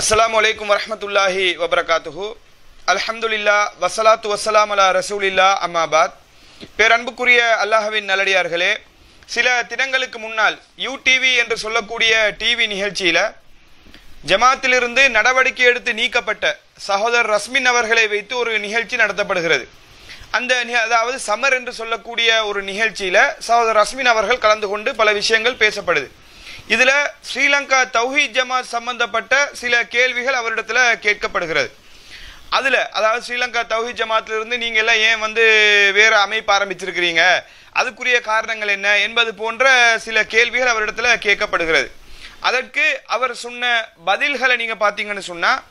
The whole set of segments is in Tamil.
அஸ்லாம் வலைக்கம் வரமத்துல்லாஹி வபரகாத்துஹு. அல்ஹம்துலில்லா வசலாத்து வசலாம் அலா ரசூலில்லா அம்மாபாத் பேரன்புக்குரிய அல்லாஹவின் நல்லடியார்களே சில தினங்களுக்கு முன்னால் யூடிவி என்று சொல்லக்கூடிய டிவி நிகழ்ச்சியில் ஜமாத்திலிருந்து நடவடிக்கை எடுத்து நீக்கப்பட்ட சகோதரர் ரஸ்மின் அவர்களை வைத்து ஒரு நிகழ்ச்சி நடத்தப்படுகிறது. அந்த அதாவது சமர் என்று சொல்லக்கூடிய ஒரு நிகழ்ச்சியில் சகோதரர் ரஸ்மின் அவர்கள் கலந்து கொண்டு பல விஷயங்கள் பேசப்படுது. இதுல ஸ்ரீலங்கா தௌஹீத் ஜமாத் சம்பந்தப்பட்ட சில கேள்விகள் அவரிடத்துல கேட்கப்படுகிறது. அதுல அதாவது ஸ்ரீலங்கா தௌஹீத் ஜமாத்ல இருந்து நீங்க எல்லாம் ஏன் வந்து வேற அமைப்பு ஆரம்பிச்சிருக்கிறீங்க? அதுக்குரிய காரணங்கள் என்ன? என்பது போன்ற சில கேள்விகள் அவரிடத்துல கேட்கப்படுகிறது. அதற்கு அவர் சொன்ன பதில்களை நீங்க பாத்தீங்கன்னு சொன்னா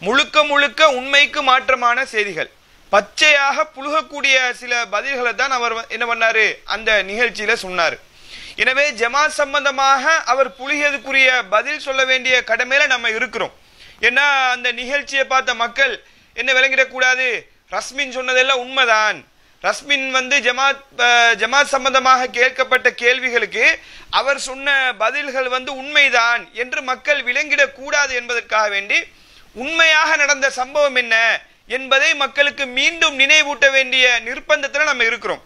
முழுக்க முழுக்க உண்மைக்கு மாற்றமான செய்திகள். பச்சையாக புழுகக்கூடிய சில பதில்களை தான் அவர் என்ன பண்ணாரு? அந்த நிகழ்ச்சியில சொன்னாரு. எனவே ஜமாத் சம்பந்தமாக அவர் புலியதுக்குரிய பதில் சொல்ல வேண்டிய கடமையில நம்ம இருக்கிறோம். ஏன்னா அந்த நிகழ்ச்சியை பார்த்த மக்கள் என்ன விளங்கிடக்கூடாது? ரஸ்மின் சொன்னதெல்லாம் உண்மைதான். ரஸ்மின் வந்து ஜமாத் ஜமாத் சம்பந்தமாக கேட்கப்பட்ட கேள்விகளுக்கு அவர் சொன்ன பதில்கள் வந்து உண்மைதான் என்று மக்கள் விளங்கிடக் கூடாது என்பதற்காக வேண்டி உண்மையாக நடந்த சம்பவம் என்ன என்பதை மக்களுக்கு மீண்டும் நினைவூட்ட வேண்டிய நிர்பந்தத்தில் நம்ம இருக்கிறோம்.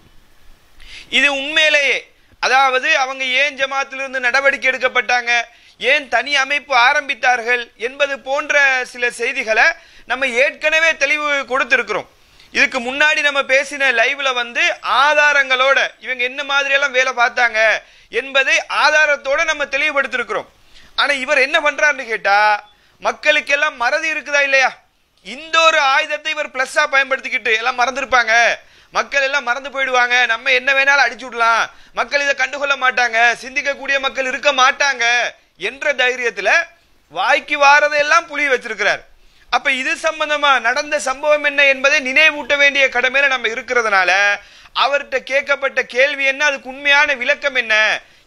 இது உண்மையிலேயே. அதாவது அவங்க ஏன் ஜமாத்திலிருந்து நடவடிக்கை எடுக்கப்பட்டாங்க? ஏன் தனி அமைப்பு ஆரம்பித்தார்கள் என்பது போன்ற சில செய்திகளை நம்ம ஏற்கனவே தெளிவு கொடுத்துருக்குறோம். இதுக்கு முன்னாடி நம்ம பேசின லைவ்ல வந்து ஆதாரங்களோட இவங்க என்ன மாதிரியெல்லாம் வேலை பார்த்தாங்க என்பதை ஆதாரத்தோட நம்ம தெளிவுபடுத்திருக்கிறோம். ஆனால் இவர் என்ன பண்ணுறாருன்னு கேட்டால் மக்களுக்கெல்லாம் மறதி இருக்குதா இல்லையா? இந்த ஒரு ஆயுதத்தை இவர் ப்ளஸ்ஸாக பயன்படுத்திக்கிட்டு எல்லாம் மறந்துருப்பாங்க. மக்கள் எல்லாம் மறந்து போயிடுவாங்க. நம்ம என்ன வேணாலும் அடிச்சு விடலாம். மக்கள் இதை கண்டுகொள்ள மாட்டாங்க. சிந்திக்கக்கூடிய மக்கள் இருக்க மாட்டாங்க என்ற தைரியத்தில் வாய்க்கு வாரதையெல்லாம் புலி வச்சிருக்கிறார். அப்ப இது சம்பந்தமா நடந்த சம்பவம் என்ன என்பதை நினைவூட்ட வேண்டிய கடமையில நம்ம இருக்கிறதுனால அவர்கிட்ட கேட்கப்பட்ட கேள்வி என்ன அதுக்கு உண்மையான விளக்கம் என்ன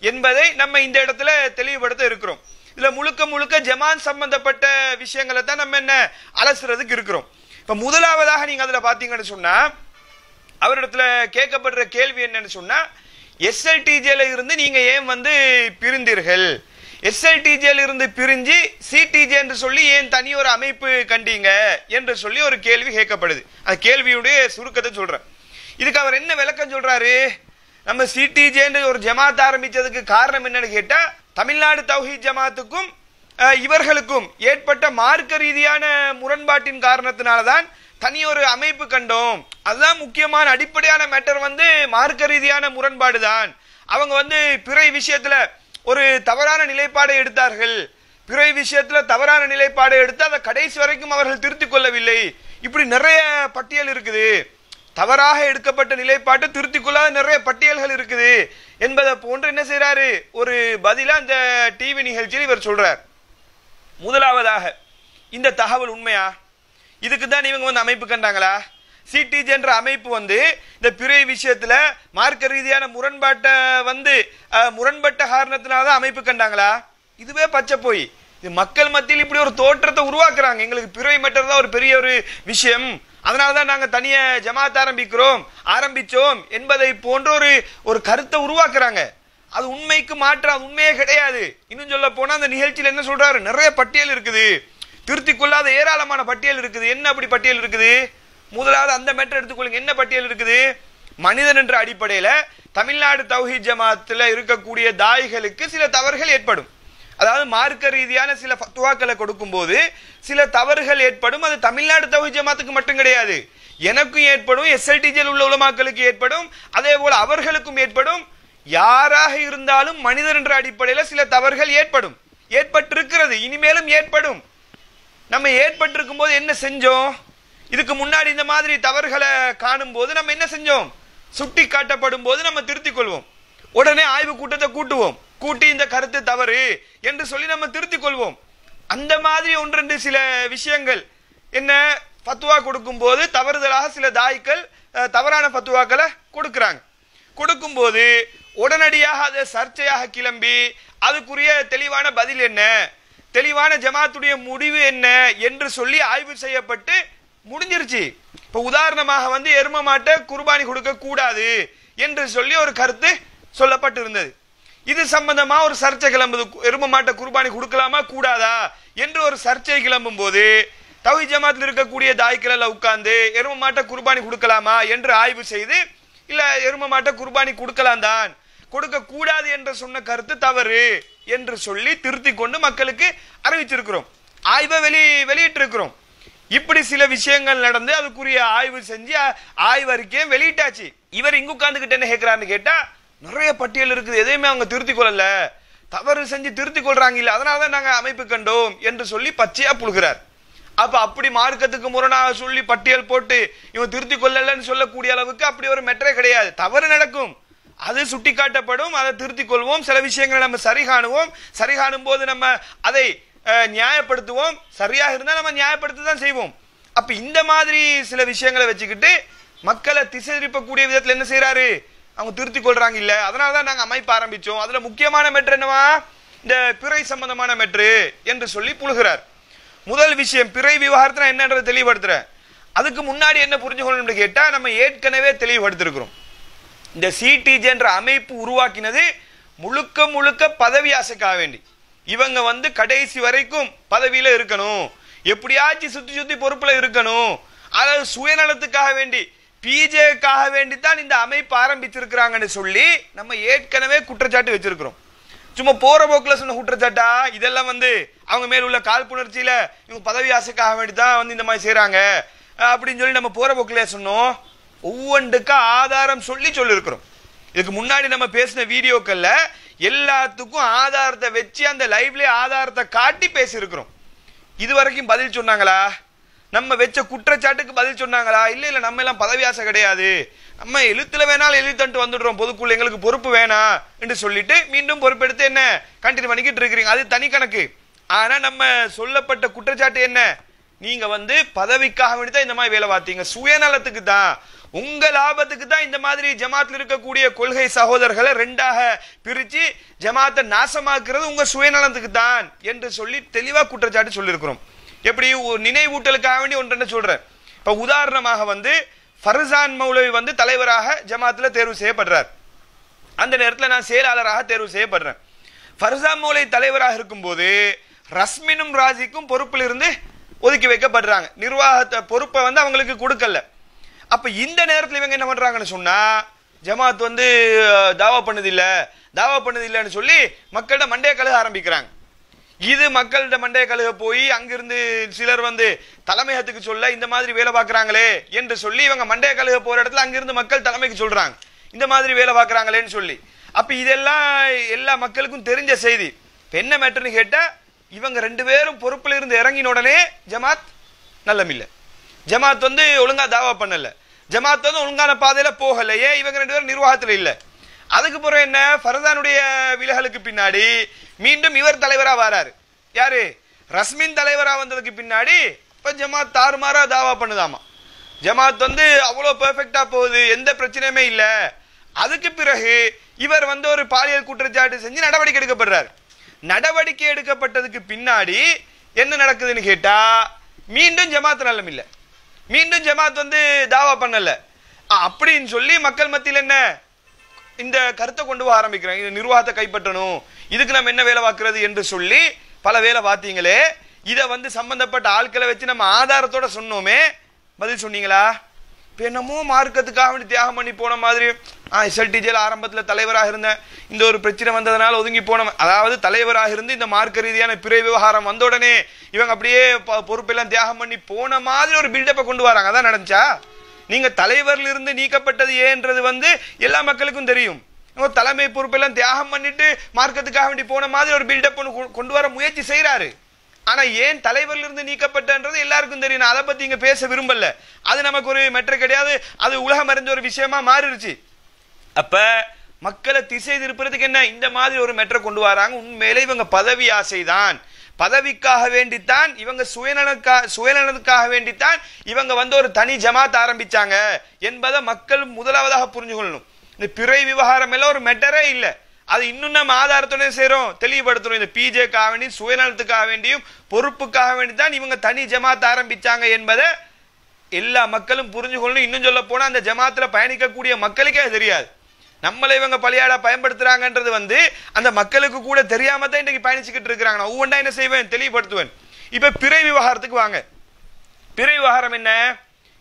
என்பதை நம்ம இந்த இடத்துல தெளிவுபடுத்த இருக்கிறோம். இதுல முழுக்க முழுக்க ஜமான் சம்பந்தப்பட்ட விஷயங்களை தான் நம்ம என்ன அலசுறதுக்கு இருக்கிறோம். இப்ப முதலாவதாக நீங்க அதுல பாத்தீங்கன்னு சொன்னா அவரிடத்துல கேட்கப்படுற கேள்வி என்னன்னு சொன்னா எஸ்எல்டிஜேல இருந்து நீங்க ஏன் வந்து பிரிந்தீர்கள்? எஸ்எல்டிஜேல இருந்து பிரிஞ்சு சிடிஜே என்று சொல்லி ஏன் தனி ஒரு அமைப்பு கண்டீங்க என்று சொல்லி ஒரு கேள்வி கேட்கப்படுது. அந்த கேள்வியுடைய சுருக்கத்தை சொல்றேன். இதுக்கு அவர் என்ன விளக்கம் சொல்றாரு? நம்ம சிடிஜேன்னு ஒரு ஜமாத் ஆரம்பிச்சதுக்கு காரணம் என்னன்னு கேட்டா தமிழ்நாடு தௌஹீத் ஜமாத்துக்கும் இவர்களுக்கும் ஏற்பட்ட மார்க்க ரீதியான முரண்பாட்டின் காரணத்தினாலதான் தனி ஒரு அமைப்பு கண்டோம். அதுதான் முக்கியமான அடிப்படையான மேட்டர் வந்து மார்க்க ரீதியான முரண்பாடு தான் அவங்க வந்து பிறை விஷயத்தில் ஒரு தவறான நிலைப்பாடை எடுத்தார்கள். பிறை விஷயத்தில் தவறான நிலைப்பாடை எடுத்து அதை கடைசி வரைக்கும் அவர்கள் திருத்திக் கொள்ளவில்லை. இப்படி நிறைய பட்டியல் இருக்குது. தவறாக எடுக்கப்பட்ட நிலைப்பாட்டை திருத்திக் கொள்ளாத நிறைய பட்டியல்கள் இருக்குது. என்பதை போன்று என்ன செய்கிறாரு ஒரு பதிலாக அந்த டிவி நிகழ்ச்சியில் இவர் சொல்றார். முதலாவதாக இந்த தகவல் உண்மையா? இதுக்கு தான் இவங்க வந்து அமைப்பு கண்டாங்களா? சிடிஜி என்ற அமைப்பு வந்து இந்த பிறை விஷயத்தில் மார்க்க ரீதியான முரண்பாட்டை வந்து முரண்பட்ட காரணத்தினால தான் அமைப்பு கண்டாங்களா? இதுவே பச்சை போய். இது மக்கள் மத்தியில் இப்படி ஒரு தோற்றத்தை உருவாக்குறாங்க. எங்களுக்கு பிறை மட்டும் தான் ஒரு பெரிய ஒரு விஷயம். அதனால தான் நாங்கள் தனியாக ஜமாத் ஆரம்பிக்கிறோம் ஆரம்பித்தோம் என்பதை போன்ற ஒரு ஒரு கருத்தை உருவாக்குறாங்க. அது உண்மைக்கு மாற்ற அது உண்மையே கிடையாது. இன்னும் சொல்ல போனால் அந்த நிகழ்ச்சியில் என்ன சொல்கிறாரு நிறைய பட்டியல் இருக்குது. திருத்திக் கொள்ளாத ஏராளமான பட்டியல் இருக்குது. என்ன அப்படி பட்டியல் இருக்குது? முதலாவது அந்த மேட்டர் எடுத்துக்கொள்ளுங்க. என்ன பட்டியல் இருக்குது? மனிதன் என்ற அடிப்படையில் தமிழ்நாடு தௌஹி ஜமாத்தில் இருக்கக்கூடிய தாய்களுக்கு சில தவறுகள் ஏற்படும். அதாவது மார்க்க ரீதியான சில ஃபத்வாக்களை கொடுக்கும்போது சில தவறுகள் ஏற்படும். அது தமிழ்நாடு தௌஹி ஜமாத்துக்கு மட்டும் கிடையாது. எனக்கும் ஏற்படும் எஸ்எல்டிஜியில் உள்ள உலமாக்களுக்கு ஏற்படும் அதே போல் அவர்களுக்கும் ஏற்படும். யாராக இருந்தாலும் மனிதன் என்ற அடிப்படையில் சில தவறுகள் ஏற்படும். ஏற்பட்டிருக்கிறது இனிமேலும் ஏற்படும். நம்ம ஏற்பட்டிருக்கும் போது என்ன செஞ்சோம்? இதுக்கு முன்னாடி இந்த மாதிரி தவறுகளை காணும் போது நம்ம என்ன செஞ்சோம்? சுட்டி காட்டப்படும் போது நம்ம திருத்திக் கொள்வோம். உடனே ஆய்வு கூட்டத்தை கூட்டுவோம். கூட்டி இந்த கருத்து தவறு என்று சொல்லி நம்ம திருத்திக் கொள்வோம். அந்த மாதிரி ஒன்றெண்டு சில விஷயங்கள். என்ன? பத்துவா கொடுக்கும் போது தவறுதலாக சில தாய்க்கள் தவறான பத்துவாக்களை கொடுக்குறாங்க. கொடுக்கும்போது உடனடியாக அதை சர்ச்சையாக கிளம்பி அதுக்குரிய தெளிவான பதில் என்ன? தெளிவான ஜமாத்துடைய முடிவு என்ன என்று சொல்லி ஆய்வு செய்யப்பட்டு முடிஞ்சிருச்சு. இப்ப உதாரணமாக வந்து எரும மாட்டை குர்பானி கொடுக்க கூடாது என்று சொல்லி ஒரு கருத்து சொல்லப்பட்டு இருந்தது இது சம்பந்தமா ஒரு சர்ச்சை கிளம்புது. எரும மாட்டை குர்பானி கொடுக்கலாமா கூடாதா என்று ஒரு சர்ச்சை கிளம்பும் போது தவி ஜமாத்தில் இருக்கக்கூடிய தாய்க்கிழல உட்கார்ந்து எரும மாட்டை குர்பானி கொடுக்கலாமா என்று ஆய்வு செய்து இல்ல எரும மாட்டை குர்பானி கொடுக்கலாம் தான் கொடுக்க கூடாது என்று சொன்ன கருத்து தவறு. என்று சொல்லி திருத்தி கொண்டு மக்களுக்கு அறிவிச்சிருக்கிறோம் ஆய்வை வெளி வெளியிட்டிருக்கிறோம். இப்படி சில விஷயங்கள் நடந்து அதுக்குரிய ஆய்வு செஞ்சு ஆய்வறிக்கையும் வெளியிட்டாச்சு. இவர் இங்க உட்காந்துக்கிட்டு என்ன கேட்கிறாருன்னு கேட்டா நிறைய பட்டியல் இருக்குது எதையுமே அவங்க திருத்தி கொள்ளல. தவறு செஞ்சு திருத்தி கொள்றாங்க இல்லை அதனால தான் நாங்கள் அமைப்பு கண்டோம் என்று சொல்லி பச்சையா புழுகிறார். அப்ப அப்படி மார்க்கத்துக்கு முரணாக சொல்லி பட்டியல் போட்டு இவன் திருத்தி கொள்ளலன்னு சொல்லக்கூடிய அளவுக்கு அப்படி ஒரு மெட்ரே கிடையாது. தவறு நடக்கும். அது சுட்டிக்காட்டப்படும் அதை திருத்திக் கொள்வோம் சில விஷயங்களை நம்ம சரி காணுவோம் சரி காணும் போது நம்ம அதை நியாயப்படுத்துவோம். சரியாக இருந்தால் நம்ம நியாயப்படுத்த தான் செய்வோம். அப்போ இந்த மாதிரி சில விஷயங்களை வச்சுக்கிட்டு மக்களை திசை திருப்பக்கூடிய விதத்தில் என்ன செய்கிறாரு அவங்க திருத்திக் கொள்றாங்க இல்லை. அதனால தான் நாங்கள் அமைப்பு ஆரம்பித்தோம் அதில் முக்கியமான மெட்ரு என்னவா? இந்த பிறை சம்பந்தமான மெட்ரு என்று சொல்லி புழுகிறார். முதல் விஷயம் பிறை விவகாரத்தில் என்னன்றதை தெளிவுபடுத்துறேன். அதுக்கு முன்னாடி என்ன புரிஞ்சுக்கணும்னு கேட்டால் நம்ம ஏற்கனவே தெளிவுபடுத்திருக்கிறோம். இந்த சிடிஜே என்ற அமைப்பு உருவாக்கினது முழுக்க முழுக்க பதவி ஆசைக்காக வேண்டி. இவங்க வந்து கடைசி வரைக்கும் பதவியில் இருக்கணும். எப்படியாச்சும் சுற்றி சுற்றி பொறுப்பில் இருக்கணும். அதாவது சுயநலத்துக்காக வேண்டி பிஜேக்காக வேண்டி தான் இந்த அமைப்பு ஆரம்பிச்சிருக்கிறாங்கன்னு சொல்லி நம்ம ஏற்கனவே குற்றச்சாட்டு வச்சிருக்கிறோம். சும்மா போற போக்கில் சொன்ன குற்றச்சாட்டா? இதெல்லாம் வந்து அவங்க மேல் உள்ள காழ்ப்புணர்ச்சியில் இவங்க பதவி ஆசைக்காக வேண்டி தான் வந்து இந்த மாதிரி செய்கிறாங்க அப்படின்னு சொல்லி நம்ம போற போக்கிலே சொன்னோம். ஒவ்வொன்றுக்கு ஆதாரம் சொல்லி சொல்லியிருக்கிறோம் இதுக்கு முன்னாடி நம்ம பேசின வீடியோக்கள்ல எல்லாத்துக்கும் ஆதாரத்தை வச்சு அந்த லைவ்ல ஆதாரத்தை காட்டி பேசியிருக்கிறோம். இது வரைக்கும் பதில் சொன்னாங்களா? நம்ம வச்ச குற்றச்சாட்டுக்கு பதில் சொன்னாங்களா? இல்லை இல்லை நம்ம எல்லாம் பதவி ஆசை கிடையாது. நம்ம எழுத்துல வேணாலும் எழுத்தன்ட்டு வந்துடுறோம். பொதுக்குள்ள எங்களுக்கு பொறுப்பு வேணாம் என்று சொல்லிட்டு மீண்டும் பொறுப்பெடுத்து என்ன? கண்டினியூ பண்ணிக்கிட்டு இருக்கிறீங்க. அது தனி கணக்கு. ஆனா நம்ம சொல்லப்பட்ட குற்றச்சாட்டு என்ன? நீங்க வந்து பதவிக்காக வேண்டி தான் இந்த மாதிரி வேலை பார்த்தீங்க. சுயநலத்துக்கு தான். உங்க லாபத்துக்கு தான் இந்த மாதிரி ஜமாத்தில் இருக்கக்கூடிய கொள்கை சகோதரர்களை ரெண்டாக பிரிச்சு ஜமாத்தை நாசமாக்குறது உங்க சுயநலத்துக்கு தான் என்று சொல்லி தெளிவா குற்றச்சாட்டு சொல்லியிருக்கிறோம். எப்படி? ஒரு நினைவூட்டலுக்காக வேண்டி ஒன்று என்ன சொல்றேன்? இப்ப உதாரணமாக வந்து ஃபர்சான் மௌலவி வந்து தலைவராக ஜமாத்தில் தேர்வு செய்யப்படுறார். அந்த நேரத்தில் நான் செயலாளராக தேர்வு செய்யப்படுறேன். ஃபர்சான் மௌலை தலைவராக இருக்கும்போது ரஸ்மினும் ராஜிக்கும் பொறுப்பில் இருந்து ஒதுக்கி வைக்கப்படுறாங்க. நிர்வாகத்தை பொறுப்பை வந்து அவங்களுக்கு கொடுக்கல. அப்ப இந்த நேரத்தில் இவங்க என்ன பண்றாங்கன்னு சொன்னா ஜமாத் வந்து தாவா பண்ணதில்லை தாவா பண்ணதில்லைன்னு சொல்லி மக்கள்கிட்ட மண்டைய கழுக ஆரம்பிக்கிறாங்க. இது மக்கள்கிட்ட மண்டைய கழுக போய் அங்கிருந்து சிலர் வந்து தலைமையகத்துக்கு சொல்ல இந்த மாதிரி வேலை பார்க்குறாங்களே என்று சொல்லி இவங்க மண்டைய கழுக போகிற இடத்துல அங்கிருந்து மக்கள் தலைமைக்கு சொல்றாங்க. இந்த மாதிரி வேலை பார்க்குறாங்களேன்னு சொல்லி. அப்போ இதெல்லாம் எல்லா மக்களுக்கும் தெரிஞ்ச செய்தி. இப்போ என்ன மேட்டர்னு கேட்டால் இவங்க ரெண்டு பேரும் பொறுப்பில் இருந்து இறங்கின உடனே ஜமாத் நல்லமில்லை. ஜமாத் வந்து ஒழுங்காக தாவா பண்ணலை. ஜமாத் வந்து ஒழுங்கான பாதையில் போகல ஏன் இவங்க ரெண்டு பேரும் நிர்வாகத்தில் இல்லை. அதுக்கு பிறகு என்ன? ஃபரதானுடைய விலகலுக்கு பின்னாடி மீண்டும் இவர் தலைவராக வராரு. யாரு? ரஸ்மின் தலைவராக வந்ததுக்கு பின்னாடி இப்போ ஜமாத் தாறுமாறாக தாவா பண்ணுதாமா. ஜமாத் வந்து அவ்வளோ பெர்ஃபெக்டாக போகுது எந்த பிரச்சனையுமே இல்லை. அதுக்கு பிறகு இவர் வந்து ஒரு பாலியல் குற்றச்சாட்டு செஞ்சு நடவடிக்கை எடுக்கப்படுறாரு. நடவடிக்கை எடுக்கப்பட்டதுக்கு பின்னாடி என்ன நடக்குதுன்னு கேட்டால் மீண்டும் ஜமாத் நலம் இல்லை மீண்டும் ஜமாத் வந்து தாவா பண்ணல. அப்படின்னு சொல்லி மக்கள் மத்தியில் என்ன? இந்த கருத்தை கொண்டு போக ஆரம்பிக்கிறேன் இந்த நிர்வாகத்தை கைப்பற்றணும். இதுக்கு நம்ம என்ன வேலை பார்க்கறது என்று சொல்லி பல வேலை பார்த்தீங்களே. இதை வந்து சம்பந்தப்பட்ட ஆட்களை வச்சு நம்ம ஆதாரத்தோட சொன்னோமே. பதில் சொன்னீங்களா? இப்போ என்னமோ மார்க்கத்துக்காக வேண்டி தியாகம் பண்ணி போன மாதிரி ஆ எஸ்எல்டிஜியில் ஆரம்பத்தில் தலைவராக இருந்தேன் இந்த ஒரு பிரச்சனை வந்ததுனால ஒதுங்கி போன அதாவது தலைவராக இருந்து இந்த மார்க்க ரீதியான பிறை விவகாரம் வந்த உடனே இவங்க அப்படியே பொறுப்பெல்லாம் தியாகம் பண்ணி போன மாதிரி ஒரு பில்டப்பை கொண்டு வராங்க. அதான் நடந்துச்சா? நீங்கள் தலைவரிலிருந்து நீக்கப்பட்டது ஏன்றது வந்து எல்லா மக்களுக்கும் தெரியும். தலைமை பொறுப்பெல்லாம் தியாகம் பண்ணிட்டு மார்க்கத்துக்காக வேண்டி போன மாதிரி ஒரு பில்டப் கொண்டு வர முயற்சி செய்கிறாரு ஆனா ஏன் தலைவரிலிருந்து நீக்கப்பட்டன்றது எல்லாருக்கும் தெரியும். நான் அதை பத்தி இங்க பேச விரும்பல. அது நமக்கு ஒரு மெட்ரு கிடையாது. அது உலகம் அறிஞ்ச ஒரு விஷயமா மாறிடுச்சு. அப்ப மக்களை திசை திருப்புறதுக்கு என்ன? இந்த மாதிரி ஒரு மெட்ரை கொண்டு வராங்க. உண்மையிலே இவங்க பதவி ஆசைதான். பதவிக்காக வேண்டித்தான் இவங்க சுயநலக்கா சுயநலனுக்காக வேண்டித்தான் இவங்க வந்து ஒரு தனி ஜமாத் ஆரம்பிச்சாங்க என்பதை மக்கள் முதலாவதாக புரிஞ்சு கொள்ளணும் இந்த பிறை விவகாரம் எல்லாம் ஒரு மெட்டரே இல்லை. அது இன்னும் நம்ம ஆதாரத்தோட செய்கிறோம் தெளிவுபடுத்துறோம். இந்த பிஜேக்காக வேண்டி சுயநலத்துக்காக வேண்டியும் பொறுப்புக்காக வேண்டி தான் இவங்க தனி ஜமாத் ஆரம்பிச்சாங்க என்பதை எல்லா மக்களும் புரிஞ்சு கொள்ளணும். இன்னும் சொல்ல போனா அந்த ஜமாத்துல பயணிக்கக்கூடிய மக்களுக்கே அது தெரியாது. நம்மளை இவங்க பலியாட பயன்படுத்துறாங்கன்றது வந்து அந்த மக்களுக்கு கூட தெரியாம தான் இன்னைக்கு பயணிச்சுக்கிட்டு இருக்கிறாங்க. நான் ஒவ்வொன்றா என்ன செய்வேன்? தெளிவுபடுத்துவேன். இப்ப பிறை விவகாரத்துக்கு வாங்க. பிறை விவகாரம் என்ன?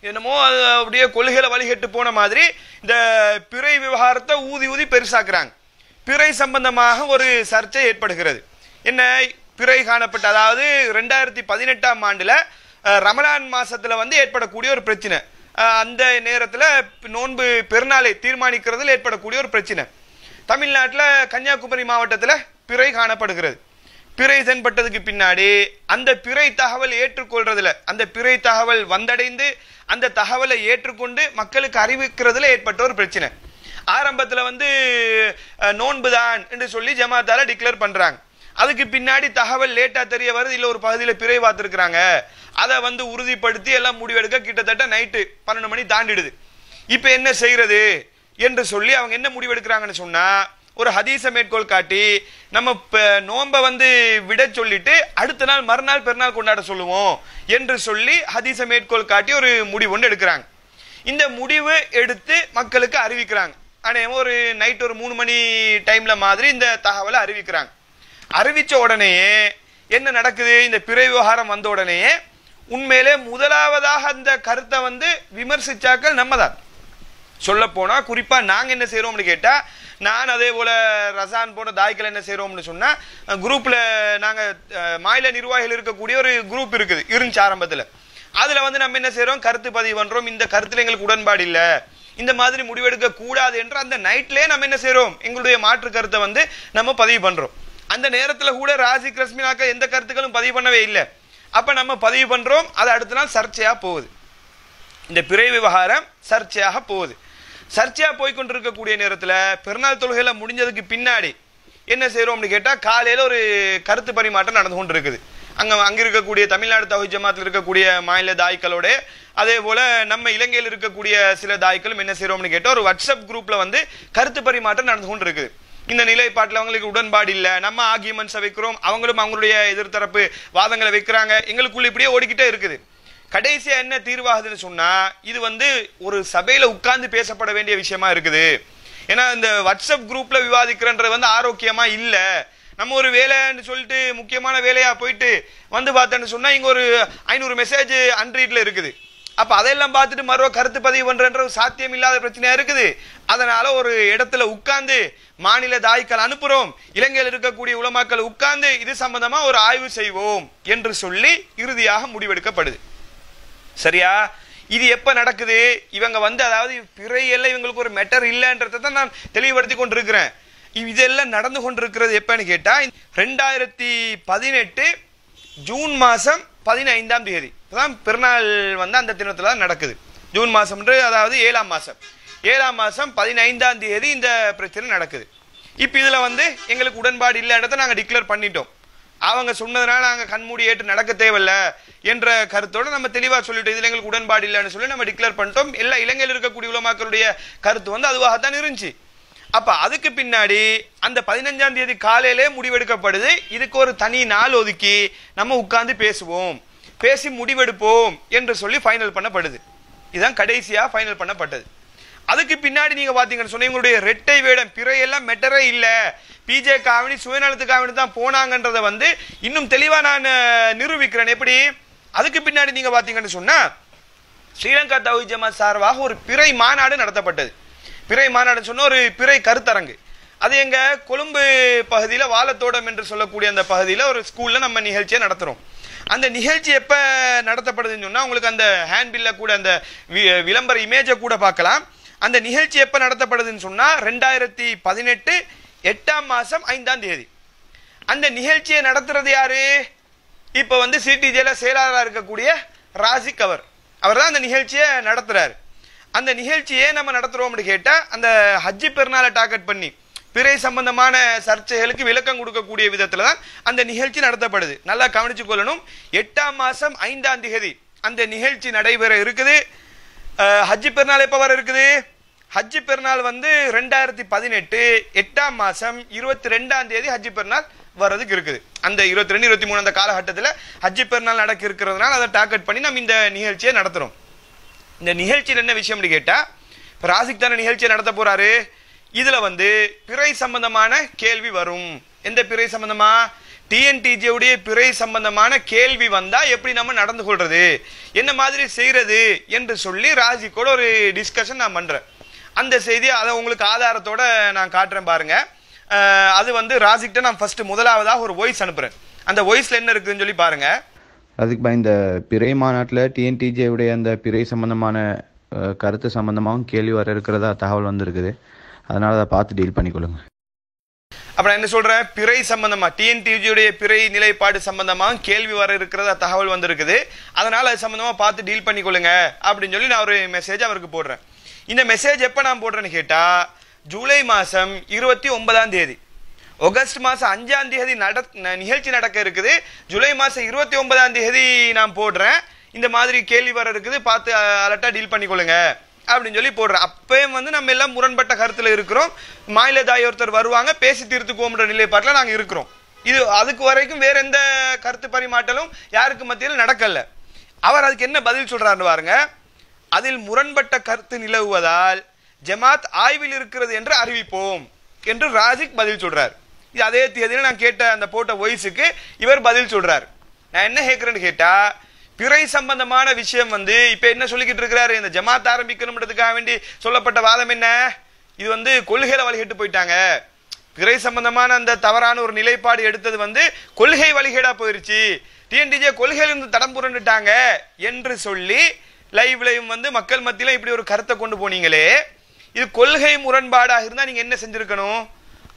என்னமோ அது அப்படியே கொள்கையில வழிகட்டு போன மாதிரி இந்த பிறை விவகாரத்தை ஊதி ஊதி பெருசாக்குறாங்க. பிறை சம்பந்தமாக ஒரு சர்ச்சை ஏற்படுகிறது. என்ன? பிறை காணப்பட்ட அதாவது ரெண்டாயிரத்தி பதினெட்டாம் ஆண்டில் ரமலான் மாதத்தில் வந்து ஏற்படக்கூடிய ஒரு பிரச்சனை. அந்த நேரத்தில் நோன்பு பெருநாளை தீர்மானிக்கிறதுல ஏற்படக்கூடிய ஒரு பிரச்சனை. தமிழ்நாட்டில் கன்னியாகுமரி மாவட்டத்தில் பிறை காணப்படுகிறது. பிறை தென்பட்டதுக்கு பின்னாடி அந்த பிறை தகவல் ஏற்றுக்கொள்றதுல அந்த பிறை தகவல் வந்தடைந்து அந்த தகவலை ஏற்றுக்கொண்டு மக்களுக்கு அறிவிக்கிறதுல ஏற்பட்ட ஒரு பிரச்சனை. ஆரம்பத்தில் வந்து நோன்பு நோன்புதான் என்று சொல்லி ஜமாத்தால டிக்ளேர் பண்ணுறாங்க அதுக்கு பின்னாடி தகவல் லேட்டாக தெரிய வருது இல்லை ஒரு பகுதியில் பிறை பார்த்துருக்குறாங்க அதை வந்து உறுதிப்படுத்தி எல்லாம் முடிவெடுக்க கிட்டத்தட்ட நைட்டு பன்னெண்டு மணி தாண்டிடுது. இப்போ என்ன செய்கிறது என்று சொல்லி அவங்க என்ன முடிவெடுக்கிறாங்கன்னு சொன்னால் ஒரு ஹதீச மேற்கோள் காட்டி நம்ம இப்போ நோன்பை வந்து விட சொல்லிட்டு அடுத்த நாள் மறுநாள் பெருநாள் கொண்டாட சொல்லுவோம் என்று சொல்லி ஹதீச மேற்கோள் காட்டி ஒரு முடிவு ஒன்று எடுக்கிறாங்க. இந்த முடிவு எடுத்து மக்களுக்கு அறிவிக்கிறாங்க. ஆனால் ஒரு நைட் ஒரு மூணு மணி டைமில் மாதிரி இந்த தகவலை அறிவிக்கிறாங்க. அறிவித்த உடனேயே என்ன நடக்குது? இந்த பிறை விவகாரம் வந்த உடனேயே உண்மையிலே முதலாவதாக அந்த கருத்தை வந்து விமர்சித்தாக்கள் நம்ம தான் சொல்ல குறிப்பாக நாங்கள் என்ன செய்கிறோம்னு கேட்டால் நான் அதே போல் ரசான் போன தாய்க்கள் என்ன செய்கிறோம்னு சொன்னால் குரூப்பில் நாங்கள் மாநில நிர்வாகிகள் இருக்கக்கூடிய ஒரு குரூப் இருக்குது இருந்துச்சு ஆரம்பத்தில். அதில் வந்து நம்ம என்ன செய்கிறோம் கருத்து பதிவு பண்ணுறோம் இந்த கருத்தில் எங்களுக்கு உடன்பாடு இல்லை. இந்த மாதிரி முடிவெடுக்க கூடாது என்று அந்த நைட்லேயே நம்ம என்ன செய்கிறோம் எங்களுடைய மாற்று கருத்தை வந்து நம்ம பதிவு பண்றோம். அந்த நேரத்தில் கூட ராசி ரஸ்மினாக்க எந்த கருத்துக்களும் பதிவு பண்ணவே இல்லை. அப்ப நம்ம பதிவு பண்றோம். அது அடுத்த நாள் சர்ச்சையா போகுது. இந்த பிறை விவகாரம் சர்ச்சையாக போகுது. சர்ச்சையா போய்கொண்டிருக்கக்கூடிய நேரத்தில் பிறநாள் பெருநாள் தொழுகையில முடிஞ்சதுக்கு பின்னாடி என்ன செய்கிறோம் அப்படின்னு கேட்டால் காலையில ஒரு கருத்து பரிமாற்றம் நடந்து கொண்டு இருக்குது அங்கே அங்கே இருக்கக்கூடிய தமிழ்நாடு தகுதி ஜமாத்தில் இருக்கக்கூடிய மாநில தாய்க்களோட அதே போல நம்ம இலங்கையில் இருக்கக்கூடிய சில தாய்க்களும் என்ன செய்யறோம்னு கேட்டால் ஒரு வாட்ஸ்அப் குரூப்ல வந்து கருத்து பரிமாற்றம் நடந்து கொண்டு இருக்குது இந்த நிலைப்பாட்டில் அவங்களுக்கு உடன்பாடு இல்லை. நம்ம ஆர்கியூமெண்ட்ஸை வைக்கிறோம். அவங்களும் அவங்களுடைய எதிர்த்தரப்பு வாதங்களை வைக்கிறாங்க. எங்களுக்குள்ள இப்படியே ஓடிக்கிட்டே இருக்குது. கடைசியா என்ன தீர்வாகுதுன்னு சொன்னா இது வந்து ஒரு சபையில உட்கார்ந்து பேசப்பட வேண்டிய விஷயமா இருக்குது. ஏன்னா இந்த வாட்ஸ்அப் குரூப்ல விவாதிக்கிறன்றது வந்து ஆரோக்கியமா இல்லை. நம்ம ஒரு வேலைன்னு சொல்லிட்டு முக்கியமான வேலையாக போயிட்டு வந்து பார்த்தேன்னு சொன்னால் இங்கே ஒரு ஐநூறு மெசேஜ் அன்ரீட்ல இருக்குது. அப்போ அதையெல்லாம் பார்த்துட்டு மறுவ கருத்து பதிவு பண்ணுறன்ற ஒரு சாத்தியம் இல்லாத பிரச்சனையாக இருக்குது. அதனால் ஒரு இடத்துல உட்கார்ந்து மாநில தாய்க்கள் அனுப்புகிறோம் இலங்கையில் இருக்கக்கூடிய உலமாக்கள் உட்கார்ந்து இது சம்பந்தமாக ஒரு ஆய்வு செய்வோம் என்று சொல்லி இறுதியாக முடிவெடுக்கப்படுது. சரியா? இது எப்போ நடக்குது? இவங்க வந்து அதாவது பிறையெல்லாம் இவங்களுக்கு ஒரு மெட்டர் இல்லைன்றதை தான் நான் தெளிவுபடுத்தி கொண்டிருக்கிறேன். இதெல்லாம் நடந்து கொண்டிருக்கிறது எப்பன்னு கேட்டால் ரெண்டாயிரத்தி பதினெட்டு ஜூன் மாதம் பதினைந்தாம் தேதி. இப்பதான் பிறநாள் வந்து அந்த தினத்தில் தான் நடக்குது. ஜூன் மாதம்ன்று அதாவது ஏழாம் மாதம் ஏழாம் மாதம் பதினைந்தாம் தேதி இந்த பிரச்சனை நடக்குது. இப்போ இதில் வந்து எங்களுக்கு உடன்பாடு இல்லைன்றதை நாங்கள் டிக்ளேர் பண்ணிட்டோம். அவங்க சொன்னதுனால நாங்கள் கண்மூடி ஏற்று நடக்க தேவையில்ல என்ற கருத்தோட நம்ம தெளிவாக சொல்லிட்டோம். இதில் எங்களுக்கு உடன்பாடு இல்லைன்னு சொல்லி நம்ம டிக்ளேர் பண்ணிட்டோம். எல்லா இலங்கையில் இருக்கக்கூடிய உலமாக்களுடைய கருத்து வந்து அதுவாகத்தான் இருந்துச்சு. அப்ப அதுக்கு பின்னாடி அந்த பதினஞ்சாம் தேதி காலையிலே முடிவெடுக்கப்படுது. இதுக்கு ஒரு தனி நாள் ஒதுக்கி நம்ம உட்கார்ந்து பேசுவோம். பேசி முடிவெடுப்போம் என்று சொல்லி ஃபைனல் பண்ணப்படுது. இதுதான் கடைசியா ஃபைனல் பண்ணப்பட்டது. அதுக்கு பின்னாடி நீங்க பாத்தீங்கன்னு சொன்னா இவங்களுடைய ரெட்டை வேடம் பிறையெல்லாம் மெட்டரே இல்ல. பிஜே காவணி சுயநலத்துக்காவணி தான் போனாங்கன்றத வந்து இன்னும் தெளிவா நான் நிரூபிக்கிறேன். எப்படி? அதுக்கு பின்னாடி நீங்க பாத்தீங்கன்னு சொன்னா ஸ்ரீலங்கா தௌஹி ஜமாத் சார்பாக ஒரு பிறை மாநாடு நடத்தப்பட்டது. பிறை மாநாடு சொன்ன ஒரு பிறை கருத்தரங்கு. அது எங்க கொழும்பு பகுதியில் வாழத்தோட்டம் என்று சொல்லக்கூடிய அந்த பகுதியில் ஒரு ஸ்கூல்ல நம்ம நிகழ்ச்சியை நடத்துறோம். அந்த நிகழ்ச்சி எப்ப நடத்தப்படுதுன்னு சொன்னா உங்களுக்கு அந்த ஹேண்ட்பில்ல கூட அந்த வி- விளம்பர இமேஜை கூட பார்க்கலாம். அந்த நிகழ்ச்சி எப்ப நடத்தப்படுதுன்னு சொன்னா ரெண்டாயிரத்தி பதினெட்டு எட்டாம் மாசம் ஐந்தாம் தேதி. அந்த நிகழ்ச்சியை நடத்துறது யாரு? இப்ப வந்து சிடிஜேல செயலாளராக இருக்கக்கூடிய ராசிக் அவர். அவர் தான் அந்த நிகழ்ச்சியை நடத்துறாரு. அந்த நிகழ்ச்சியே நம்ம நடத்துறோம்னு கேட்டா அந்த ஹஜ்ஜி பெருநாளை டார்கெட் பண்ணி பிறை சம்பந்தமான சர்ச்சைகளுக்கு விளக்கம் கொடுக்கக்கூடிய விதத்துல தான் அந்த நிகழ்ச்சி நடத்தப்படுது. நல்லா கவனிச்சு கொள்ளணும். எட்டாம் மாசம் ஐந்தாம் தேதி அந்த நிகழ்ச்சி நடைபெற இருக்குது. ஹஜ்ஜி பெருநாள் எப்போ வர இருக்குது? ஹஜ்ஜி பெருநாள் வந்து ரெண்டாயிரத்தி பதினெட்டு எட்டாம் மாசம் இருபத்தி ரெண்டாம் தேதி ஹஜ்ஜி பெருநாள் வர்றதுக்கு இருக்குது. அந்த இருபத்தி ரெண்டு இருபத்தி மூணு அந்த காலகட்டத்தில் ஹஜ்ஜி பெருநாள் நடக்க இருக்கிறதுனால அதை டார்கெட் பண்ணி நம்ம இந்த நிகழ்ச்சியை நடத்துகிறோம் இந்த நிகழ்ச்சியில் என்ன விஷயம்னு கேட்டால் இப்போ ராசிக் தானே நிகழ்ச்சியை நடத்த போகிறாரு இதில் வந்து பிறை சம்பந்தமான கேள்வி வரும். எந்த பிறை சம்பந்தமா? டிஎன்டிஜியுடைய பிறை சம்பந்தமான கேள்வி வந்தால் எப்படி நம்ம நடந்து கொள்வது என்ன மாதிரி செய்கிறது என்று சொல்லி ராஜி கூட ஒரு டிஸ்கஷன் நான் பண்ணுறேன் அந்த செய்தி அதை உங்களுக்கு ஆதாரத்தோட நான் காட்டுறேன் பாருங்கள் அது வந்து ராசிக்கிட்ட நான் ஃபஸ்ட்டு முதலாவதாக ஒரு வாய்ஸ் அனுப்புகிறேன் அந்த வாய்ஸில் என்ன இருக்குதுன்னு சொல்லி பாருங்கள் அதுக்கு பா இந்த பிறை மாநாட்டில் டிஎன்டிஜேவுடைய அந்த பிறை சம்மந்தமான கருத்து சம்மந்தமாகவும் கேள்வி வர இருக்கிறதா தகவல் வந்திருக்குது. அதனால அதை பார்த்து டீல் பண்ணிக்கொள்ளுங்க. அப்ப நான் என்ன சொல்றேன்? பிறை சம்பந்தமா டிஎன்டிஜியுடைய பிறை நிலைப்பாடு சம்பந்தமா கேள்வி வர இருக்கிறதா தகவல் வந்திருக்குது. அதனால அது சம்பந்தமா பார்த்து டீல் பண்ணிக்கொள்ளுங்க. அப்படின்னு சொல்லி நான் ஒரு மெசேஜ் அவருக்கு போடுறேன். இந்த மெசேஜ் எப்போ நான் போடுறேன்னு கேட்டா ஜூலை மாசம் இருபத்தி ஒன்பதாம் தேதி. ஆகஸ்ட் மாதம் அஞ்சாம் தேதி நட நிகழ்ச்சி நடக்க இருக்குது. ஜூலை மாதம் இருபத்தி ஒன்பதாம் தேதி நான் போடுறேன். இந்த மாதிரி கேள்வி வர இருக்குது. பார்த்து அலர்ட்டாக டீல் பண்ணிக்கொள்ளுங்க. அப்படின்னு சொல்லி போடுறேன். அப்பயும் வந்து நம்ம எல்லாம் முரண்பட்ட கருத்தில் இருக்கிறோம். மாநிலதாய் ஒருத்தர் வருவாங்க. பேசி தீர்த்துக்குவோம்ன்ற நிலைப்பாட்டில் நாங்கள் இருக்கிறோம். இது அதுக்கு வரைக்கும் வேற எந்த கருத்து பரிமாற்றலும் யாருக்கு மத்தியில் நடக்கல. அவர் அதுக்கு என்ன பதில் சொல்றாருன்னு பாருங்க. அதில் முரண்பட்ட கருத்து நிலவுவதால் ஜமாத் ஆய்வில் இருக்கிறது என்று அறிவிப்போம் என்று ராஜிக் பதில் சொல்றார். இது அதே தேதியில் நான் கேட்ட அந்த போட்ட வாய்ஸுக்கு இவர் பதில் சொல்றாரு. நான் என்ன கேட்குறேன்னு கேட்டா பிறை சம்பந்தமான விஷயம் வந்து இப்போ என்ன சொல்லிக்கிட்டு இருக்கிறாரு? இந்த ஜமாத் ஆரம்பிக்கணும்ன்றதுக்காக வேண்டி சொல்லப்பட்ட வாதம் என்ன? இது வந்து கொள்கையில வழிகிட்டு போயிட்டாங்க. பிறை சம்பந்தமான அந்த தவறான ஒரு நிலைப்பாடு எடுத்தது வந்து கொள்கை வழிகேடா போயிருச்சு. டிஎன்டிஜே கொள்கையிலிருந்து தடம் புரண்டுட்டாங்க என்று சொல்லி லைவ்லையும் வந்து மக்கள் மத்தியில இப்படி ஒரு கருத்தை கொண்டு போனீங்களே இது கொள்கை முரண்பாடாக இருந்தால் நீங்கள் என்ன செஞ்சுருக்கணும்?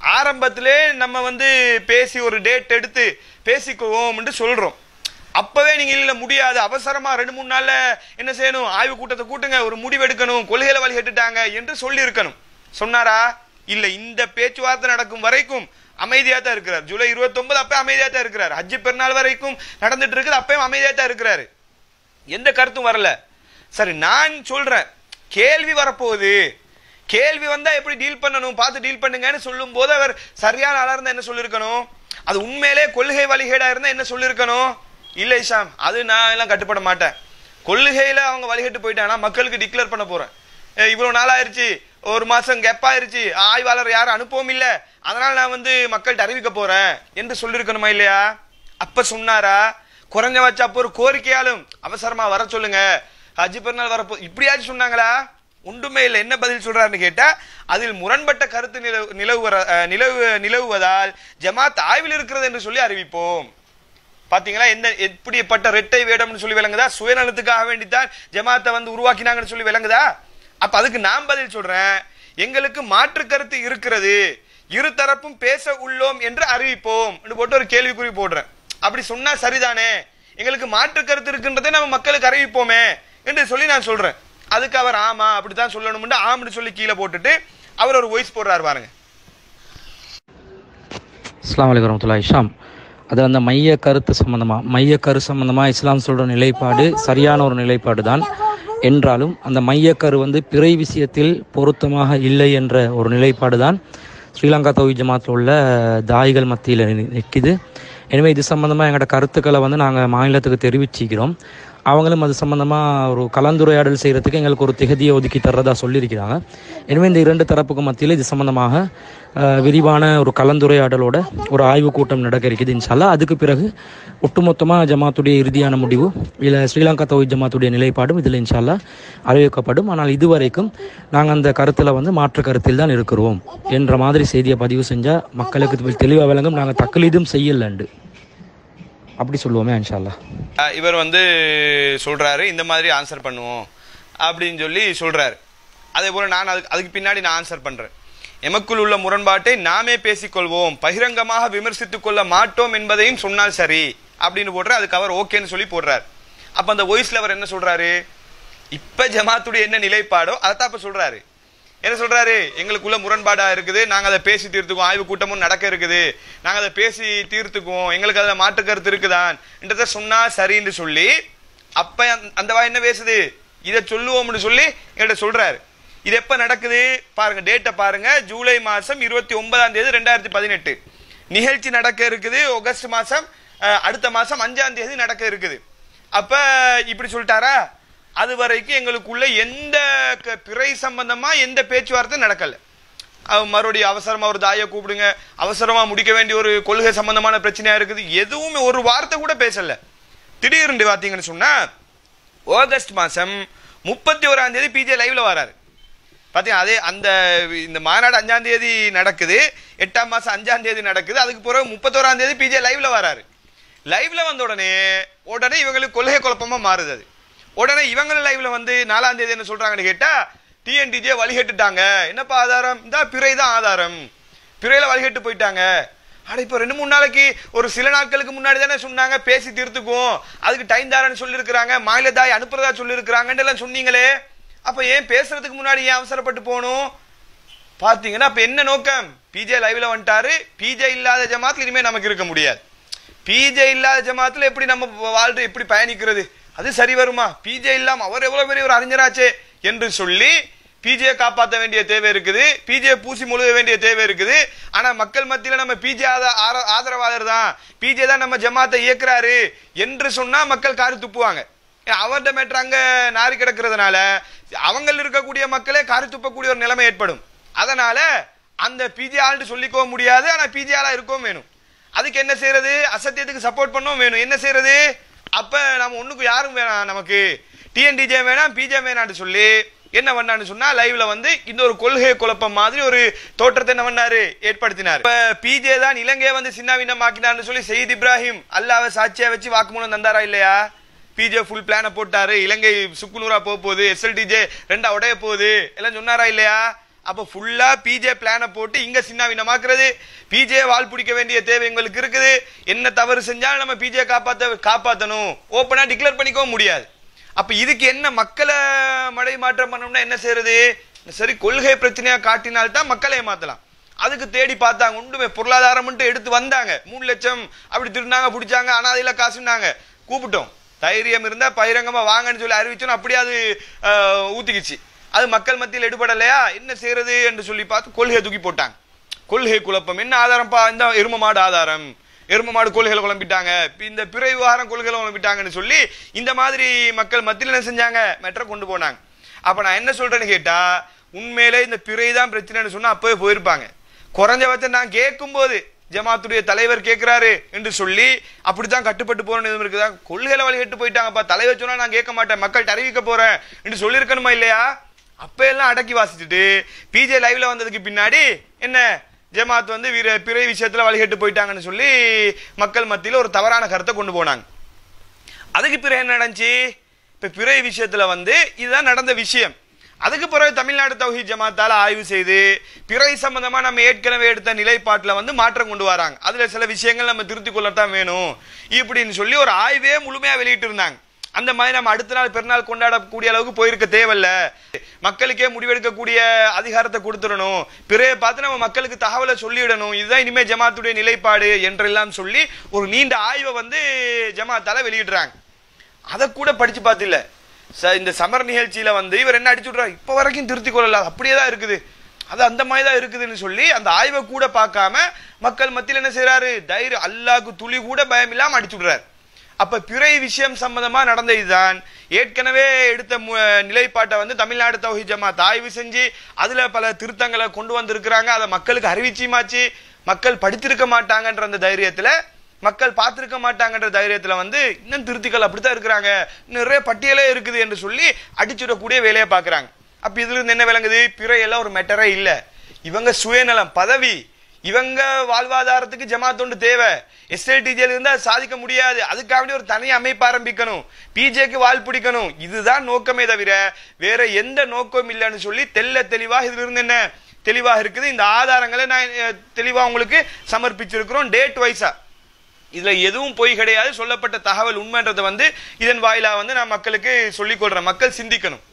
ஆரம்பத்திலே நம்ம வந்து பேசி ஒரு டேட் எடுத்து பேசிக்குவோம்னு சொல்கிறோம் அப்பவே நீங்க இல்ல முடியாது. அவசரமா ரெண்டு மூணு நாள்ல என்ன செய்யணும்? ஆய்வு கூட்டத்தை கூட்டுங்க. ஒரு முடிவு எடுக்கணும் கொள்கையில வழி கட்டுட்டாங்க என்று சொல்லி இருக்கணும் சொன்னாரா? இல்ல இந்த பேச்சுவார்த்தை நடக்கும் வரைக்கும் அமைதியாக தான் இருக்கிறார். ஜூலை 29 அப்போ அமைதியாக தான் இருக்கிறார். ஹஜ்ஜி பெருநாள் வரைக்கும் நடந்துட்டு இருக்குது அப்பயும் அமைதியாக தான் இருக்கிறாரு. எந்த கருத்தும் வரல. சரி நான் சொல்றேன். கேள்வி வரப்போகுது. கேள்வி வந்தா எப்படி டீல் பண்ணணும்? பார்த்து டீல் பண்ணுங்கன்னு சொல்லும் போது அவர் சரியான ஆளா இருந்தா என்ன சொல்லிருக்கணும்? அது உண்மையிலே கொள்கை வழிகேடா இருந்தா என்ன சொல்லிருக்கணும்? இல்லை இஷாம் அது நான் எல்லாம் கட்டுப்பட மாட்டேன். கொள்கையில அவங்க வழிகட்டு போயிட்டாங்கன்னா மக்களுக்கு டிக்ளேர் பண்ண போறேன். இவ்வளவு நாள் ஆயிருச்சு. ஒரு மாசம் கெப் ஆயிருச்சு. ஆய்வாளர் யாரும் அனுப்பவும் இல்லை. அதனால நான் வந்து மக்கள்கிட்ட அறிவிக்க போறேன். என்று சொல்லியிருக்கணுமா இல்லையா? அப்ப சொன்னாரா? குறைஞ்ச வச்சா அப்போ ஒரு கோரிக்கையாலும் அவசரமா வர சொல்லுங்க. ஹஜ்ஜி பெருநாள் வரப்போ இப்படியாச்சும் சொன்னாங்களா? உண்டுமையில் இல்லை என்ன பதில் சொல்றாருன்னு கேட்டா அதில் முரண்பட்ட கருத்து நிலவு நிலவுவர நிலவு நிலவுவதால் ஜமாத் ஆய்வில் இருக்கிறது என்று சொல்லி அறிவிப்போம். பாத்தீங்களா? எந்த எப்படிப்பட்ட ரெட்டை வேடம்னு சொல்லி விளங்குதா? சுயநலத்துக்காக வேண்டித்தான் ஜமாத்தை வந்து உருவாக்கினாங்கன்னு சொல்லி விளங்குதா? அப்ப அதுக்கு நான் பதில் சொல்றேன். எங்களுக்கு மாற்று கருத்து இருக்கிறது. இரு தரப்பும் பேச உள்ளோம் என்று அறிவிப்போம். என்று போட்டு ஒரு கேள்விக்குறி போடுறேன். அப்படி சொன்னா சரிதானே? எங்களுக்கு மாற்று கருத்து இருக்குன்றதை நம்ம மக்களுக்கு அறிவிப்போமே என்று சொல்லி நான் சொல்றேன். அதுக்கு அவர் ஆமா அப்படித்தான் சொல்லணும்னு ஆம்னு சொல்லி கீழே போட்டுட்டு அவர் ஒரு வாய்ஸ் போடுறாரு பாருங்க. அஸ்லாம் வலைக்கம் வரமத்துல்லா இஷாம் அது அந்த மைய கருத்து சம்பந்தமாக மைய கரு சம்பந்தமாக இஸ்லாம் சொல்கிற நிலைப்பாடு சரியான ஒரு நிலைப்பாடு தான். என்றாலும் அந்த மையக்கரு வந்து பிறை விஷயத்தில் பொருத்தமாக இல்லை என்ற ஒரு நிலைப்பாடு தான். ஸ்ரீலங்கா தௌஹி ஜமாத்தில் உள்ள தாய்கள் மத்தியில் நிற்கிது எனவே இது சம்பந்தமாக எங்களோட கருத்துக்களை வந்து நாங்கள் மாநிலத்துக்கு தெரிவிச்சிக்கிறோம். அவங்களும் அது சம்மந்தமாக ஒரு கலந்துரையாடல் செய்கிறதுக்கு எங்களுக்கு ஒரு திகதியை ஒதுக்கி தர்றதா சொல்லியிருக்கிறாங்க. எனவே இந்த இரண்டு தரப்புக்கு மத்தியில் இது சம்மந்தமாக விரிவான ஒரு கலந்துரையாடலோட ஒரு ஆய்வுக் கூட்டம் நடக்க இருக்குது இன்ஷால்லா அதுக்கு பிறகு ஒட்டுமொத்தமாக ஜமாத்துடைய இறுதியான முடிவு இல்லை ஸ்ரீலங்கா தௌஹி ஜமாத்துடைய நிலைப்பாடும் இதில் இன்ஷால்லா அறிவிக்கப்படும். ஆனால் இதுவரைக்கும் நாங்கள் அந்த கருத்தில் வந்து மாற்று கருத்தில் தான் இருக்கிறோம் என்ற மாதிரி செய்தியை பதிவு செஞ்சால் மக்களுக்கு தெளிவாக விளங்கும். நாங்கள் தக்கலீதும் செய்யலண்டு. அப்படி சொல்லுவோமே இன்ஷால்லா இவர் வந்து சொல்கிறாரு இந்த மாதிரி ஆன்சர் பண்ணுவோம் அப்படின்னு சொல்லி சொல்கிறாரு அதே போல் நான் அதுக்கு அதுக்கு பின்னாடி நான் ஆன்சர் பண்ணுறேன் எமக்குள் உள்ள முரண்பாட்டை நாமே பேசிக்கொள்வோம். பகிரங்கமாக விமர்சித்துக் கொள்ள மாட்டோம் என்பதையும் சொன்னால் சரி அப்படின்னு போடுறாரு. அதுக்கு அவர் ஓகேன்னு சொல்லி போடுறாரு. அப்ப அந்த வாய்ஸ்ல அவர் என்ன சொல்றாரு? இப்ப ஜமாத்துடைய என்ன நிலைப்பாடோ அதைத்தான் இப்ப சொல்றாரு. என்ன சொல்றாரு? எங்களுக்குள்ள முரண்பாடா இருக்குது. நாங்க அதை பேசி தீர்த்துக்குவோம். ஆய்வு கூட்டமும் நடக்க இருக்குது. நாங்க அதை பேசி தீர்த்துக்குவோம். எங்களுக்கு அதில் மாற்று கருத்து இருக்குதான். சொன்னா சரின்னு சொல்லி அப்ப அந்த- அந்த வாய் என்ன பேசுது? இதை சொல்லுவோம்னு சொல்லி எங்கள்கிட்ட சொல்றாரு. இது எப்ப நடக்குது? பாருங்க டேட்டை பாருங்க. ஜூலை மாசம் இருபத்தி ஒன்பதாம் தேதி ரெண்டாயிரத்தி பதினெட்டு. நிகழ்ச்சி நடக்க இருக்குது. ஆகஸ்ட் மாசம் அடுத்த மாசம் அஞ்சாம் தேதி நடக்க இருக்குது. அப்ப இப்படி சொல்லிட்டாரா? அது வரைக்கும் எங்களுக்குள்ள எந்த க- பிறை சம்பந்தமா எந்த பேச்சுவார்த்தை நடக்கல. மறுபடியும் அவசரமா ஒரு தாயை கூப்பிடுங்க அவசரமா முடிக்க வேண்டிய ஒரு கொள்கை சம்பந்தமான பிரச்சனையா இருக்குது எதுவுமே ஒரு வார்த்தை கூட பேசல. திடீர்னு பாத்தீங்கன்னு சொன்னா ஆகஸ்ட் மாசம் முப்பத்தி ஓராம் தேதி பிஜே லைவ்ல வராரு. பார்த்தீங்கன்னா அதே அந்த இந்த மாநாடு அஞ்சாம் தேதி நடக்குது எட்டாம் மாசம் அஞ்சாம் தேதி நடக்குது அதுக்கு பிறகு முப்பத்தோராம் தேதி பிஜே லைவ்ல வராரு. லைவ்ல வந்த உடனே உடனே இவங்களுக்கு கொள்கை குழப்பமா மாறுது அது. உடனே இவங்க லைவ்ல வந்து நாலாம் தேதி என்ன சொல்றாங்கன்னு கேட்டா டிஎன்டிஜே வழிகட்டுட்டாங்க. என்னப்பா ஆதாரம்? இந்த பிறை தான் ஆதாரம். பிறையில வழிகட்டு போயிட்டாங்க. ஆனால் இப்ப ரெண்டு மூணு நாளைக்கு ஒரு சில நாட்களுக்கு முன்னாடி தானே சொன்னாங்க பேசி தீர்த்துக்கும் அதுக்கு டைம் தாரன்னு சொல்லியிருக்கிறாங்க. மாநில தாய் அனுப்புறதா சொல்லியிருக்கிறாங்கன்னு எல்லாம் சொன்னீங்களே. அப்ப ஏன் பேசுறதுக்கு முன்னாடி ஏன் அவசரப்பட்டு போகணும்? பாத்தீங்கன்னா அப்போ என்ன நோக்கம்? பிஜே லைவ்ல வந்துட்டாரு. பிஜே இல்லாத ஜமாத்துல இனிமே நமக்கு இருக்க முடியாது. பிஜே இல்லாத ஜமாத்துல எப்படி நம்ம வாழ்ற எப்படி பயணிக்கிறது? அது சரி வருமா? பிஜே இல்லாம அவர் எவ்வளவு பெரிய ஒரு அறிஞராச்சே என்று சொல்லி பிஜே காப்பாற்ற வேண்டிய தேவை இருக்குது. பிஜே பூசி முழுக வேண்டிய தேவை இருக்குது. ஆனா மக்கள் மத்தியில நம்ம பிஜே ஆதரவாளர் தான் பிஜே தான் நம்ம ஜமாத்தை இயக்குறாரு என்று சொன்னா மக்கள் காரி துப்புவாங்க. அவர்கிட்ட அவர்ட்ட மேட்ரு அங்க நாரி கிடக்கிறதுனால அவங்கள் இருக்கக்கூடிய மக்களே காரி துப்பக்கூடிய ஒரு நிலைமை ஏற்படும். அதனால அந்த பிஜே ஆள்னு சொல்லிக்கவும் முடியாது. ஆனா பிஜே ஆளா இருக்கவும் வேணும். அதுக்கு என்ன செய்யறது? அசத்தியத்துக்கு சப்போர்ட் பண்ணவும் வேணும். என்ன செய்யறது? அப்போ நம்ம ஒன்றுக்கு யாரும் வேணாம் நமக்கு டிஎன்டிஜே வேணாம் பிஜே வேணாம்னு சொல்லி என்ன பண்ணான்னு சொன்னா லைவ்ல வந்து இந்த ஒரு கொள்கை குழப்பம் மாதிரி ஒரு தோற்றத்தை என்ன பண்ணாரு? ஏற்படுத்தினார். இப்ப பிஜே தான் இலங்கையை வந்து சின்னாவினமாக்கினான்னு சொல்லி செய்தி இப்ராஹிம் அல்லாஹ்வை சாட்சியா வச்சு வாக்குமூலம் தந்தாரா இல்லையா? பிஜே ஃபுல் பிளான போட்டாரு. இலங்கை சுக்குநூறா போக போகுது. எஸ்எல்டிஜே ரெண்டா உடைய போகுது. எல்லாம் சொன்னாரா இல்லையா? அப்போ ஃபுல்லா பிஜே பிளானை போட்டு இங்க சின்னாவினமாக்குறது பிஜே வால் பிடிக்க வேண்டிய தேவை எங்களுக்கு இருக்குது. என்ன தவறு செஞ்சாலும் நம்ம பிஜே காப்பாத்த காப்பாத்தணும். ஓப்பனா டிக்ளேர் பண்ணிக்கவும் முடியாது. அப்ப இதுக்கு என்ன மக்களை மடை மாற்றம் பண்ணணும்னா என்ன செய்யறது? சரி கொள்கை பிரச்சனையா காட்டினால்தான் மக்களை ஏமாற்றலாம் அதுக்கு தேடி பார்த்தாங்க. ஒன்றுமே பொருளாதாரம் எடுத்து வந்தாங்க. மூணு லட்சம் அப்படி திருநாங்க பிடிச்சாங்க. அனாதையில காசுனாங்க கூப்பிட்டோம். தைரியம் இருந்தா பகிரங்கமா வாங்கன்னு சொல்லி அறிவிச்சோம் அப்படியே அது ஊற்றிக்கிச்சு ஊத்திக்கிச்சு. அது மக்கள் மத்தியில் எடுபடலையா? என்ன செய்யறது என்று சொல்லி பார்த்து கொள்கையை தூக்கி போட்டாங்க. கொள்கை குழப்பம். என்ன ஆதாரம்ப்பா? இந்த எரும மாடு ஆதாரம். எரும மாடு கொள்கைகளை குழம்பிட்டாங்க. இந்த பிற விவகாரம் கொள்கைகளை குழம்பிட்டாங்கன்னு சொல்லி இந்த மாதிரி மக்கள் மத்தியில் என்ன செஞ்சாங்க? மெட்ரை கொண்டு போனாங்க. அப்போ நான் என்ன சொல்றேன்னு கேட்டா உண்மையிலே இந்த பிறை தான் பிரச்சனைன்னு சொன்னா அப்பவே போயிருப்பாங்க. குறைஞ்சபட்சம் நான் கேட்கும்போது ஜமாத்துடைய தலைவர் கேட்கிறாரு என்று சொல்லி அப்படித்தான் கட்டுப்பட்டு போறேன்னு எதுவும் இருக்குதா? கொள்கையில வழிகட்டு போயிட்டாங்கப்பா. தலைவர் சொன்னா நான் கேட்க மாட்டேன். மக்கள்கிட்ட அறிவிக்க போறேன். என்று சொல்லியிருக்கணுமா இல்லையா? அப்ப எல்லாம் அடக்கி வாசிச்சுட்டு பிஜே லைவ்ல வந்ததுக்கு பின்னாடி என்ன ஜமாத் வந்து வீர பிறை விஷயத்துல வழிகட்டு போயிட்டாங்கன்னு சொல்லி மக்கள் மத்தியில் ஒரு தவறான கருத்தை கொண்டு போனாங்க. அதுக்கு பிறகு என்ன நடந்துச்சு? இப்போ பிறை விஷயத்தில் வந்து இதுதான் நடந்த விஷயம். அதுக்கு பிறகு தமிழ்நாடு தௌஹி ஜமாத்தால் ஆய்வு செய்து பிறை சம்பந்தமாக நம்ம ஏற்கனவே எடுத்த நிலைப்பாட்டில் வந்து மாற்றம் கொண்டு வராங்க. அதில் சில விஷயங்கள் நம்ம திருத்திக் கொள்ளத்தான் வேணும் இப்படின்னு சொல்லி ஒரு ஆய்வே முழுமையாக வெளியிட்டு இருந்தாங்க அந்த மாதிரி நம்ம அடுத்த நாள் பெருநாள் கொண்டாடக்கூடிய அளவுக்கு போயிருக்க தேவையில்ல. மக்களுக்கே முடிவெடுக்கக்கூடிய அதிகாரத்தை கொடுத்துடணும். பிறையை பார்த்து நம்ம மக்களுக்கு தகவலை சொல்லிடணும். இதுதான் இனிமே ஜமாத்துடைய நிலைப்பாடு என்றெல்லாம் சொல்லி ஒரு நீண்ட ஆய்வை வந்து ஜமாத்தால வெளியிடுறாங்க. அதை கூட படிச்சு பார்த்தில்ல ச- இந்த சமர் நிகழ்ச்சியில வந்து இவர் என்ன அடிச்சு விடுறாரு? இப்போ வரைக்கும் திருத்தி கொள்ளல. அப்படியே தான் இருக்குது. அது அந்த மாதிரி தான் இருக்குதுன்னு சொல்லி அந்த ஆய்வை கூட பார்க்காம மக்கள் மத்தியில் என்ன செய்யறாரு தைரியம் அல்லாக்கு துளி கூட பயம் இல்லாமல் அடிச்சு விடுறாரு. அப்ப பிறை விஷயம் சம்பந்தமா நடந்த இதுதான் ஏற்கனவே எடுத்த மு- நிலைப்பாட்டை வந்து தமிழ்நாடு தௌஹி ஜமாத் ஆய்வு செஞ்சு அதுல பல திருத்தங்களை கொண்டு வந்திருக்கிறாங்க. அதை மக்களுக்கு அறிவிச்சியுமாச்சு? மக்கள் படித்திருக்க மாட்டாங்கன்ற அந்த தைரியத்துல மக்கள் பார்த்திருக்க மாட்டாங்கன்ற தைரியத்துல வந்து இன்னும் திருத்திகள் அப்படித்தான் இருக்கிறாங்க. நிறைய பட்டியலே இருக்குது என்று சொல்லி அடிச்சுடக்கூடிய வேலையை பார்க்குறாங்க. அப்ப இதுல இருந்து என்ன விளங்குது? பிறை எல்லாம் ஒரு மெட்டரே இல்லை. இவங்க சுயநலம் பதவி இவங்க வாழ்வாதாரத்துக்கு ஜமாத்தொண்டு தேவை. எஸ்ஐடிஜில இருந்தால் சாதிக்க முடியாது. அதுக்காக ஒரு தனி அமைப்பு ஆரம்பிக்கணும். பிஜேக்கு வாழ் பிடிக்கணும். இதுதான் நோக்கமே தவிர வேற எந்த நோக்கம் இல்லைன்னு சொல்லி தெல்ல தெளிவாக இதுல இருந்து என்ன தெளிவாக இருக்குது. இந்த ஆதாரங்களை நான் தெளிவாக உங்களுக்கு சமர்ப்பிச்சிருக்கிறோம். டேட் வைஸா. இதுல எதுவும் பொய் கிடையாது. சொல்லப்பட்ட தகவல் உண்மைன்றதை வந்து இதன் வாயிலா வந்து நான் மக்களுக்கு சொல்லிக் கொள்றேன். மக்கள் சிந்திக்கணும்.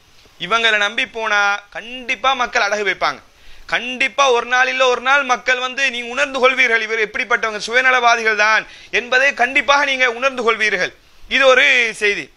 இவங்களை நம்பி போனா கண்டிப்பா மக்கள் அடகு வைப்பாங்க. கண்டிப்பா ஒரு நாள் இல்ல ஒரு நாள் மக்கள் வந்து நீங்க உணர்ந்து கொள்வீர்கள். இவர் எப்படிப்பட்டவங்க? சுயநலவாதிகள் தான் என்பதை கண்டிப்பாக நீங்க உணர்ந்து கொள்வீர்கள். இது ஒரு செய்தி.